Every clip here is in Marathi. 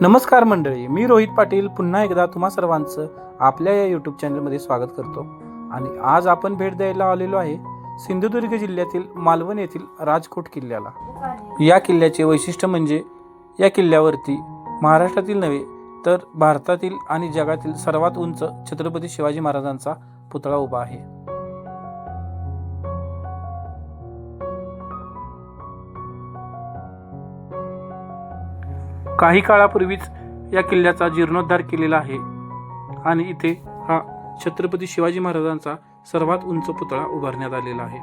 नमस्कार मंडळी मी रोहित पाटील पुन्हा एकदा तुम्हा सर्वांचं आपल्या या यूट्यूब चॅनलमध्ये स्वागत करतो. आणि आज आपण भेट द्यायला आलेलो आहे सिंधुदुर्ग जिल्ह्यातील मालवण येथील राजकोट किल्ल्याला. या किल्ल्याचे वैशिष्ट्य म्हणजे या किल्ल्यावरती महाराष्ट्रातील नव्हे तर भारतातील आणि जगातील सर्वात उंच छत्रपती शिवाजी महाराजांचा पुतळा उभा आहे. काही काळापूर्वीच या किल्ल्याचा जीर्णोद्धार केलेला आहे. आणि इथे हा छत्रपती शिवाजी महाराजांचा सर्वात उंच पुतळा उभारण्यात आलेला आहे.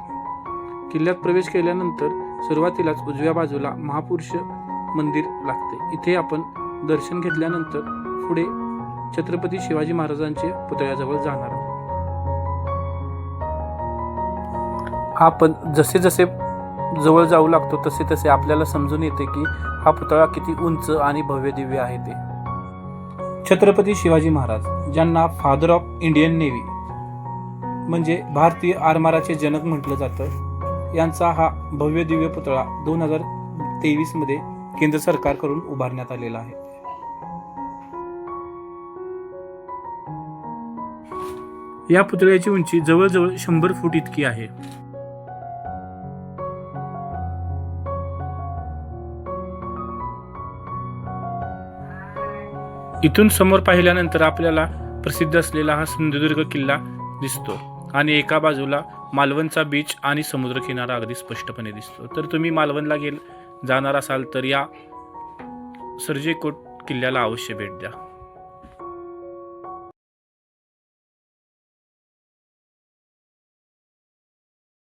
किल्ल्यात प्रवेश केल्यानंतर सुरुवातीलाच उजव्या बाजूला महापुरुष मंदिर लागते. इथे आपण दर्शन घेतल्यानंतर पुढे छत्रपती शिवाजी महाराजांचे पुतळ्याजवळ जाणार आहोत. आपण जसे जसे जवळ जाऊ लागतो तसे तसे आपल्याला समजून येते की हा पुतळा किती उंच आणि भव्य दिव्य आहे ते. छत्रपती शिवाजी महाराज ज्यांना फादर ऑफ इंडियन नेव्ही म्हणजे भारतीय आरमाराचे जनक म्हटलं जातं यांचा हा भव्य दिव्य पुतळा दोन हजार तेवीसमध्ये केंद्र सरकारकडून उभारण्यात आलेला आहे. या पुतळ्याची उंची जवळजवळ शंभर फूट इतकी आहे. इथून समोर पाहिल्यानंतर आपल्याला प्रसिद्ध असलेला हा सिंधुदुर्ग किल्ला दिसतो. आणि एका बाजूला मालवणचा बीच आणि समुद्रकिनारा अगदी स्पष्टपणे दिसतो. तर तुम्ही मालवणला गेल जाणार असाल तर या सर्जेकोट किल्ल्याला अवश्य भेट द्या.